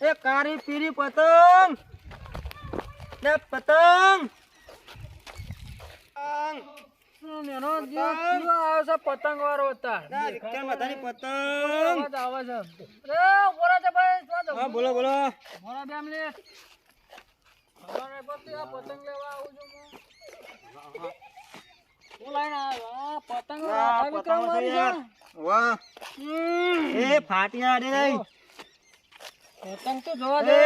એ કારી પીરી પતંગ. ને પતંગ. પતંગ. વાળો હતા પતંગ. બોલો બોલો. પતંગ લેવા આવું છું પતંગ વિક્રમ વાહ. એ ફાટી દે નહીં પતંગ તો જોવા દે.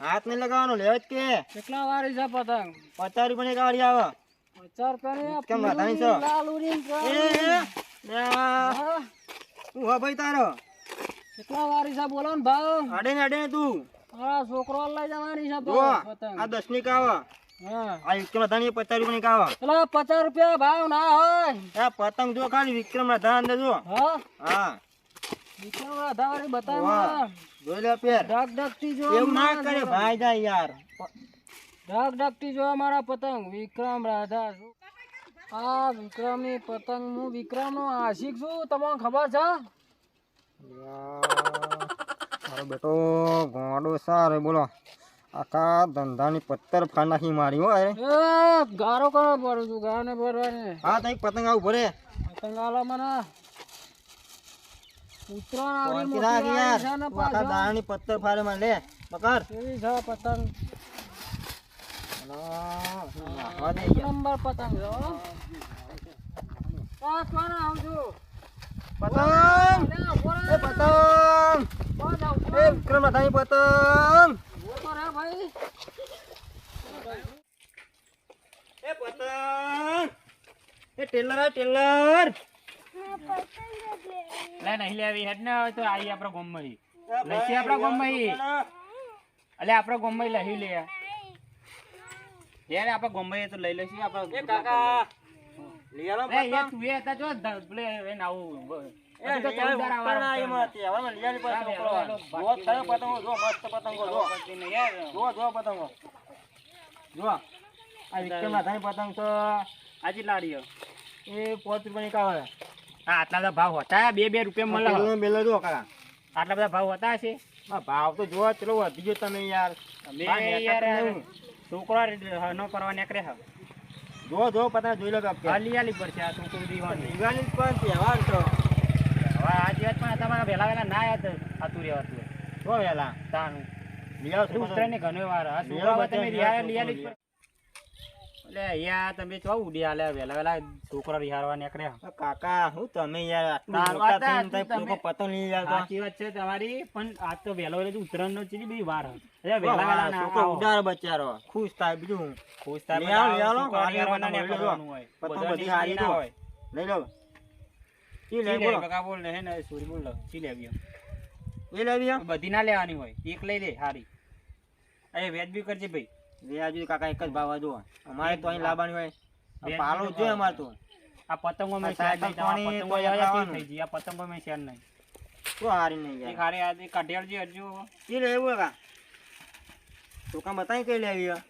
હાથ નહીં લગાવવાનો લેવ જ કે. કેટલા વાળી છે પતંગ? પચાસ રૂપિયાની એક આવે. પચાસ કેમ છે? હા, ભાઈ તારો. કેટલા વાળી છે બોલો ને ભાવ? અડે ને અડે તું. છોકરો લઈ જવાની છે પતંગ. આ દસની કાવા આ વિક્રમ રાધાની પચાસ રૂપિયા કાવા પેલા પચાસ રૂપિયા ભાવ ના હોય. પતંગ જો ખાલી વિક્રમ રાધા અંદર જો. હા. હા. વિક્રમ રાધાવાળી બતાવ. જોઈ પેર જો એવું ના કરે ભાઈ જાય યાર. ઢગ ઢગતી જો મારા પતંગ. વિક્રમ રાધા આ વિક્રમની પતંગ હું વિક્રમ નો આશિક છું. તમને ખબર છે? મારો બેટો ગોડો સારો બોલો. આખા ધંધાની પત્તર ફાડ નાખી મારી હો ગારો કરો પડું છું ગાને ભરવાની. હા તઈ પતંગ આવું ભરે પતંગ આલો મને. ઉત્તરાયણ પત્તર ફાડે માં લે પકડ કેવી છે પતંગ? નંબર પતંગ આવજો? પતંગ. એ પતંગ! એ વિક્રમ રાધાની પતંગ ભાઈ. એ પતંગ! એ ટેલર આ ટેલર! લે નહીં લેવી હેડ ને તો આવી આપણા ગામમાં. લઈશી આપણા ગામમાં અલે આપણા ગામમાં લહી લઈ લે યાર આપણા ગામમાં તો લઈ લેશી આપણા એ કાકા તું હતા જો આવું એ તો એમાં હતી. હવે જો થયો પતંગો, જો મસ્ત પતંગો, જો. જો, જો પતંગો. જો. આ વિક્રમ પતંગ તો આજે લાડીયો એ પાંચ રૂપિયાની કાવે. આટલા બધા ભાવ હતા બે બે રૂપિયા મળે. જો. આટલા બધા ભાવ હતા છે ભાવ તો જોવા ચલો વધી ગયો તમે યાર. બે યાર. છોકરા ન કરવા નીકળે હા જો જો પતા જોઈ લો. હાલી હાલી પડશે આ છોકરો દીવાની પણ તહેવાર તો. હવે આ દિવસ પણ તમારા વહેલા વહેલા ના યાદ આતું રહેવાતું જો વેલા તાનું. લઈ આવો છો ને ઘણો વાર. આ તમે છોકરો લિયાલી જ લ્યો. એટલે યાર તમે ચો ઉડી આલે વહેલા વેલા છોકરા રિહારવા નીકળ્યા કાકા હું તમે યાર આટલું તારું મોટા હતા, થઈને તું તમે તમે- પતંગ લઈ આવતા સાચી વાત છે તમારી પણ આજ તો વહેલો વહેલો ઉતરણ નો ચીલી બી વાર. એટલે વહેલા વહેલા ના ઉડાર બચારો ખુશ થાય બીજું હું ખુશ થાય લઈ આવો, લઈ બધા આવો, છોકરા હારી રિહારવાના પતંગ લઈ લો. નીકળવાનું હોય. પતો બધી હારી ના હોય. લઈ લો ઈ લઈ? બોલો બકા બોલ ને હે ને સોરી બોલ લો. ચી લેવી? એ લેવી? બધી ના લેવાની હોય એક લઈ દે હારી અરે વેજ બી કરજે ભાઈ વ્યાજબી કાકા એક જ ભાવ જુઓ. અમારે તો અહીં લાવવાની હોય. પાલો તો જોઈએ અમારે તો. આ પતંગો મેં શેર નહીં પાણી પતંગો તો. થઈ ગઈ આ પતંગો મેં શેર નહીં. શું હારી નહીં યાર. હારે આ કાઢેલજી હજુ. ઈ લેવું કા? છોકરા બતાવી કઈ લેવી?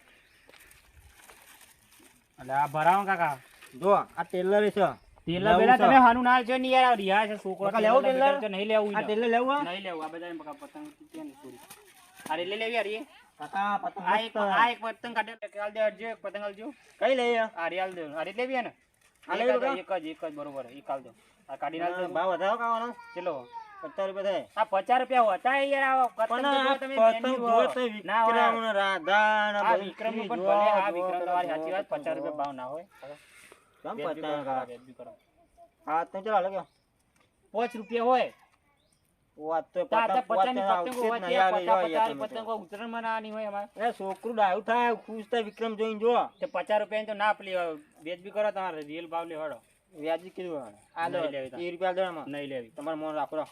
એટલે આ ભરાવો કાકા. જો આ ટેલર છે. ટેલર પેલા તમે હાનું ના છે ની યાર. રિયા છે છોકરો બકા લેવું ટેલર? નહીં લેવું આ ટેલર લેવું? નહીં લેવું આ બધા પતંગ કે નહીં છોડી અરે લે લેવી અરે કાકા પતંગ આ એક આ એક પતંગ કાઢે કાલ દે હટજો એક પતંગ આલજો કઈ લઈએ આ રિયાલ દે. અરે લેવી હે ને આ લેવી એક જ એક જ બરોબર એ કાલ દો. આ કાઢી નાખ દો ભાવ વધારો કાવાનો ચલો. પચાસ રૂપિયા થાય. આ પચાસ રૂપિયા હતા યાર આ પતંગ આ તમે ના વિક્રમ રાધા ને આ વિક્રમ પણ ભલે આ વિક્રમ તમારી સાચી વાત પચાસ રૂપિયા ભાવ ના હોય. કેમ પતંગ. હા તો ચલો લગ્યો પાંચ રૂપિયા હોય. છોકરું ડાયું થાય ખુશ થાય વિક્રમ જોઈને જો. પચાસ રૂપિયા તો ના લેવા વેચ બી કરો તમારે રિયલ ભાવ લેવાડો વ્યાજી કીધું આ દો નહીં લેવી તાર. ત્રીસ રૂપિયા દો એમાં. નહીં લેવી. તમારે મોન રાખો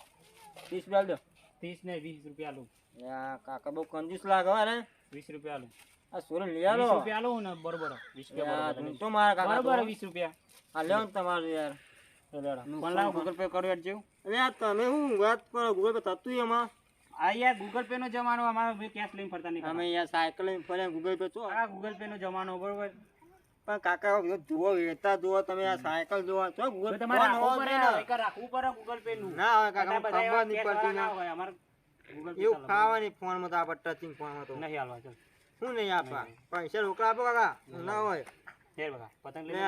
ત્રીસ રૂપિયા દો. ત્રીસ ને વીસ રૂપિયા યા કાકા બહુ કંજૂસ લાગે ને વીસ રૂપિયા આલું આ સોરણ લઈ આલો. રૂપિયા આલું ને બરોબર. વીસ રૂપિયા તું મારા કાકા બરોબર વીસ રૂપિયા. આ લ્યો ને તમારું યાર. ગૂગલ પે કરો યાર જેવું. અરે આ તમે શું વાત કરો ગૂગલ પે થતું એમાં આ યાર ગૂગલ પે નો જમાનો અમારો કેશ લઈને ફરતા નહીં અમે યાર સાયકલ લઈને ફરે ગૂગલ પે છો? આ ગૂગલ પે નો જમાનો બરોબર. પણ કાકા જુઓ વેતા જુઓ તમે આ સાયકલ જુઓ. છો ગૂગલ પે તમારે ફોન રાખવું પડે ગૂગલ પે નું. ના હવે કાકા ખબર નહીં પડતી ના. હોય અમારે એવું ખાવાની ખાવાની ફોનમાં તો આપણે ટચિંગ ફોનમાં તો. નહીં હાલવા ચાલ. શું નહીં આપવા? પૈસા રોકડા આપો કાકા ના હોય. ફેર બકા પતંગ લઈ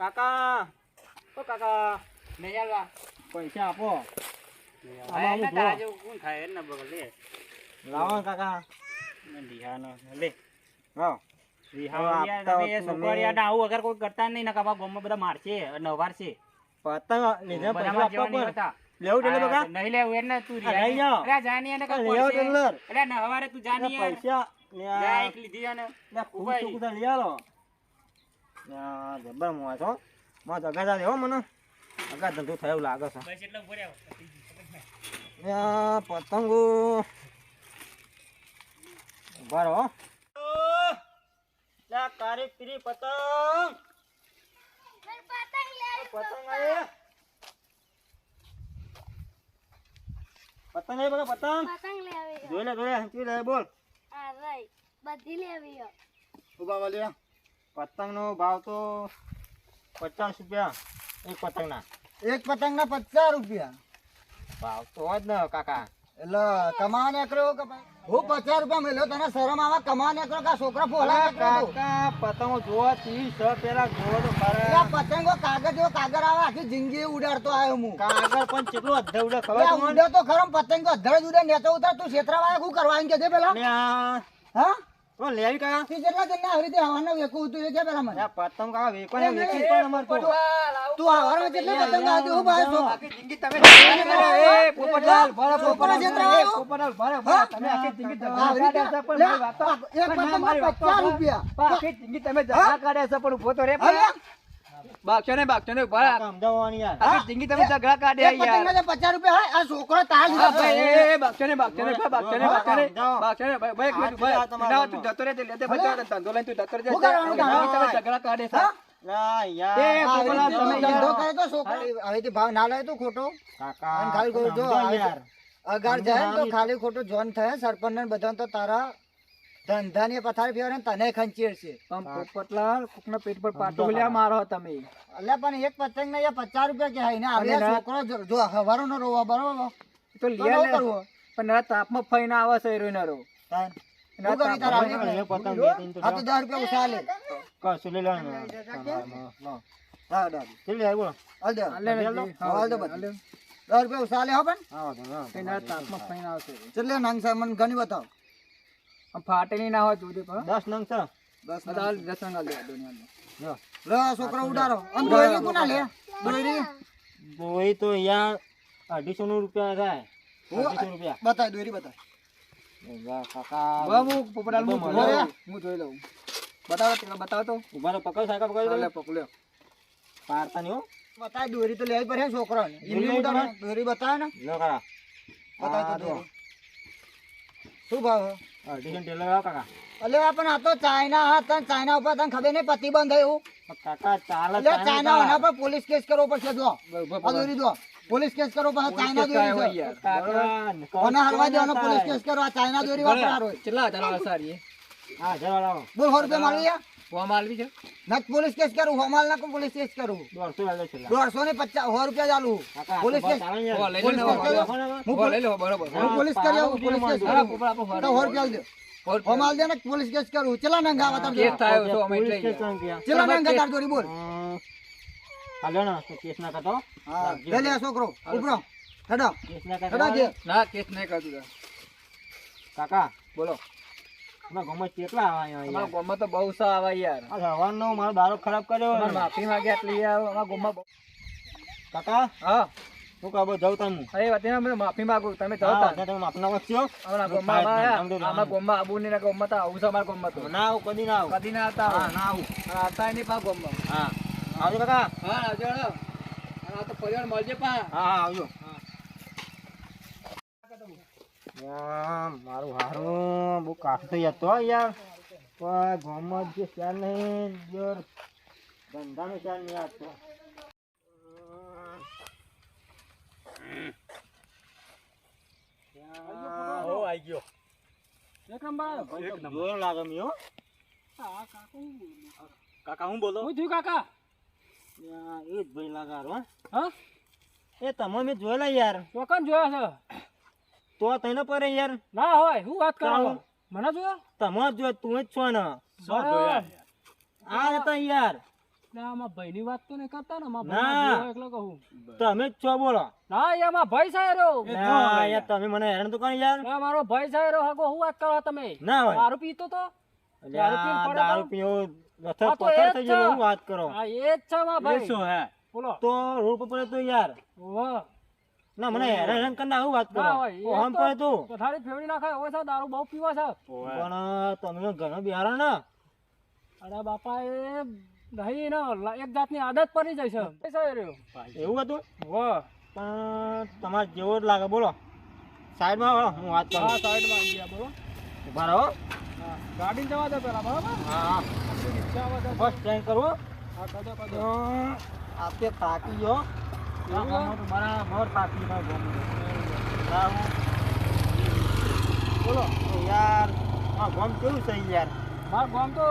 કાકા. ઓ કાકા. નહીં હાલવા. પૈસા આપો. લાવો કાકા. રિહાનો લે. હા, જા. જબર મોવા છો? મોજ અગાજા લેવો મને. અગા ધંધો થયો લાગે છે. બસ એટલે ઊભો રહ્યો. ને આ પતંગો. ઊભા રહો. પીરી પતંગ. પતંગ આયે પતંગ આયે બકા પતંગ. પતંગ લેવી જોઈ લે જોઈ લે હંચી લે બોલ. આ રહી બધી લેવી હો. ઊભા વાલ્યા પતંગનો ભાવ તો પચાસ રૂપિયા. એક પતંગના. એક પતંગ ના પચાસ રૂપિયા. ભાવ તો જ ને કાકા. એટલે કમાવા નીકળ્યો કે ભાઈ? હું પચાસ રૂપિયા મેલ્યો તને શરમ આવે? કમાવા નીકળ્યો કે છોકરા ફોલા તું? કાકા પતંગો જોવા ત્રીસ પેલા ગોળ તો આ પતંગો કાગળ જેવો કાગળ આવે આખી જિંદગી ઉડાડતો આવ્યો હું. કાગળ પણ કેટલું અધે ઉડે ખબર એટલે ઉડે તો ખરો પતંગો તો અધર જ ઉડે નેતો ઉતર તું છેતરાવાળા શું કરવા કે છે પેલા? ને હા? તો લેવી કાકા. તું જેટલા જન આવી રીતે હવાના વેકું હતું એ કે પેલા મને. પતંગ કાકા વેકો ને વેચી પણ અમાર તો. તું હવારમાં જેટલા પતંગ આવતી હું ભાઈ તમે એ પોપટલાલ, ભરા છોકરા જેતરા આવ્યો? પોપટલાલ, ભરા ભરા તમે આખી જિંદગી આવી કાઢ્યા છે, પણ મારી વાત. એક પતંગ ના, પતંગના મારી વાત તો પચાસ સાંભળો. રૂપિયા. આખી જિંદગી તમે ધંધા કાઢ્યા છે, પણ ઊભો તો રે અરે, બાક્ષો ને બાક્ષો ને કાકા, સમજાવવાની યાર. આખી જિંદગી તમે ઝઘડા એક યાર પતંગના જે રૂપિયા હોય આ છોકરો તાર હા લીધો ભાઈ છે. એ બાક્ષો ને બાક્ષો ને બાક્ષો ને બાક્ષો ને જાઓ. ને ભાઈ ભાઈ એક મિનિટ ભાઈ ના તું જતો રે તે લેતે બચાવ ધંધો લઈને તું જતો રે શું કરવાનું આખી કાકા? જિંદગી તમે ઝઘડા કાઢે છે હા? ના, એ યાર. આવી પોપટલાલ, રીતે તમે ધંધો યાર. કરે તો છોકરો હવેથી ભાવ ના લે તો ખોટો ખાલી ખોટું જોન થાય સરપંચ ને બધા તો તારા ધંધાની પથારી ફેરવે ને તને ખંચેર છે. પોપટલાલ કોકના પેટ પર પાટો લ્યા મારો તમે. એટલે પણ એક પતંગ ને પચાસ રૂપિયા કે હાઈ ને આવે છોકરો જો- હવારો નો રોવા બરોબર? તો લ્યા કરવો. પણ ના તાપમાં ફઈને આવે છે હીરો નરો ઘણી બતાવ. ફાટેલી ના હોય દૂધી પર દસ નંગ છે. દસ હાલ દસ રંગ આલ દે લો. છોકરો ઉડારો અન દોરી કોના લે? દોરી દોરી તો યાર અઢીસો નું રૂપિયા થાય. અઢીસો રૂપિયા. બતાય દોરી બતાય. કાકા. હું પોપડાલ હું જોઈ લઉં. હું જોઈ લઉં. બતાવો તમે બતાવો તો. ઉભારો પકડ સાયકલ પકડી. લે પકડ્યો નહીં હો. બતાય દોરી તો લેવી પડે છોકરો દોરી બતાવે ને. લો બતાય તો શું ભાવ છે? અઢીસો નું કાકા. અલે પણ આ તો ચાઇના હા તને ચાઇના ઉપર તને ખબર નહીં પ્રતિબંધ થયું? કાકા ચાલે એટલે ચાઇના. ઓના પર પોલીસ કેસ કરવો પડશે જો. દો પોલીસ કેસ કરવો પડશે ચાઇના દોરી કાકા, ઓના હલવા દેવાનો પોલીસ કેસ કરો આ ચાઇના દોરી વાપરારો કેટલા હજાર સારી. હા બોલ સો રૂપિયા મારું યાર છે? પોલીસ કેસ કરું હોમાલ ના પોલીસ કેસ કરું. દોઢસો વાળો છેલ્લા. દોઢસો ને પચાસ સો રૂપિયા ચાલુ. પોલીસ કેસ ચાલે ને. લઈ લો પોલીસ કેસ હો, કરો. રાખો ને હવે. હું લઈ લો બરોબર. હું પોલીસ કરી આવું પોલીસ કેસ કરું. તો સો રૂપિયા દે હોમાલ દે ને પોલીસ કેસ કરું. ચેલા નંગા આવતા કેસ થાય તો અમે પોલીસ એટલે કેસ કેમ ગયા? ચેલા નંગા તાર દોરી બોલ. હાલો ને, કેસ ના કરતો હા લે લે છોકરો. ઉપરો હેડો. કેસ ના કરતો ના કેસ નહીં કરતું કાકા. બોલો. કેટલા આવા અમારા? તો બહુ સા આવે યાર. આ સવારનો મારો દારૂ ખરાબ કર્યો માફી માંગે આટલી યાર અમારા ગામમાં કાકા હા. હું કહું બહુ જાઉં તમે અરે વતીના મને માફી માંગુ તમે જાઓ તમે માફના વચ્ચે છો. અમારા સમજો અમારા આબુ ને ગામમાં તો આવું છે અમારા તો. ના આવું કદી ના આવું. કદી ના આવતા હા ના આવું. આવતા નહીં પા ગામમાં. હા. આવજો કાકા. હા આવજો. આ તો પરિવાર મળજે પા હા હા આવજો યાર, મારું હારું. બહુ કાઠું થઈ જતો યાર. પણ ગામમાં જે ચાલ નહીં યાર. ધંધાનો ચાલ નહીં આવતો જોયો લાગે મી હો. કાકા હું બોલો? હું થયું કાકા. એ જ ભાઈ લાગે હારું, હો. હા? એ તમે મેં જોયેલા યાર. ચોકન જોયા છે? તો તને પરે યાર. ના હોય હું વાત કરો મને જો તમે જો તું જ છો ને. આ હતા યાર. ભાઈની વાત તો નહીં કરતા ને મારા. ભાઈના કહું. તમે જ છો બોલો. ના એ આમાં ભાઈ સાહેરો ના, યાર. તમે મને હેરાન તો કરી યાર. ના મારો ભાઈ સાહેરો હગો હું વાત કરો તમે? ના હોય. દારૂ પીતો તો? દારૂ પીઓ રથર પથર થઈ ગયો હું વાત કરો. હા એ જ છે મારા ભાઈ. હે? બોલો. તો રોડ પર તો યાર. વાહ ના મને હેરાન કરના કરી હું વાત કરો? ના હોય એ ઓ, હમ તો પડે તું. પથારી ફેવડી નાખાય હવે છે દારૂ બહુ પીવા છે પણ તમે ઘણો બિહારા ના. અરે બાપા એ નહીં ના એક જાતની આદત પડી જાય છે. એવું હતું? વાહ પણ તમારે જેવો જ લાગે બોલો. સાઈડમાં આવો હું વાત કરું. હા સાઈડમાં આવી ગયા બોલો. ઊભા રહો. હા ગાડી જવા દે પેલા બરાબર? હા રિક્ષા બસ ટ્રેન કરવો હા. કદો કદો. આપે થાકી ગયો. એવું છે? બરાબર થાકી ગયો હા, હું- બોલો. યાર આ ગામ કેવું છે યાર? મારા ગામ તો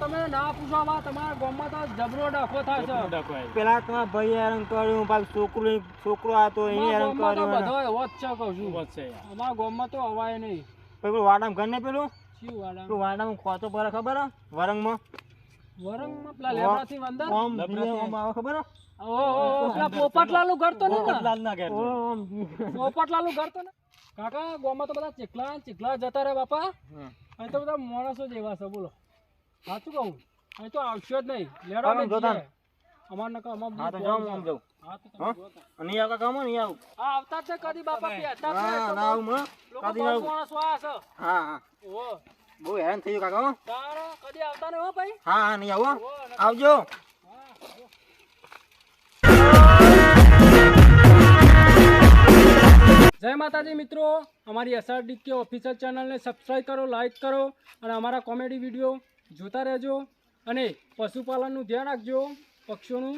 તમે ના પૂછો માં તમારા ગામમાં તો જબરો ડખો થાય છે. પેલા તમારા ભાઈ હેરાન કર્યું પાછું છોકરો છોકરો હતો હેરાન કર્યું બધો એવો જ છે કહું છું. અમારા ગામમાં તો અવાય નહીં. પેલું વાડામ ઘર ને પેલું? શું વાળા પેલું ખોતો પડે ખબર હે? વરંગમાં. વરંગમાં પેલા લેબડાથી વંદર ઓમ આમ આવે ખબર? હે? ઓહો, ઓહો, પેલા પોપટલાલનું ઘર તો નહીં ને? ઓમ. પોપટલાલનું ઘર તો ને કાકા ગામમાં તો બધા ચીખલા ને જતા રહે બાપા. અહીં તો બધા માણસો જેવા છે બોલો. સાચું કહું? અહીં તો આવશે જ નહીં. લેડો ચાલો, જોતા. અમાર નકર અમાર હા તો જાઉં આમ જાઉં. હા તો તમે હા? જોતા. અને ઈ આવતા નહીં આવું? હા આવતા છે કદી બાપા પહેરતા જ હા નહીં. ના આવું કદી આવું? માણસો આયા છે. હા હા. ઓહો. બહુ હેરાન થઈ ગયું કાકા. તારો કદી આવતા નહીં હો ભાઈ. હા હા નહીં આવો. આવજો. જય માતાજી મિત્રો અમારી એસઆરડી કે ઓફિશિયલ ચેનલને સબસ્ક્રાઈબ કરો લાઈક કરો અને અમારા કોમેડી વીડિયો જોતા રહેજો અને પશુપાલનનું ધ્યાન રાખજો પક્ષીઓનું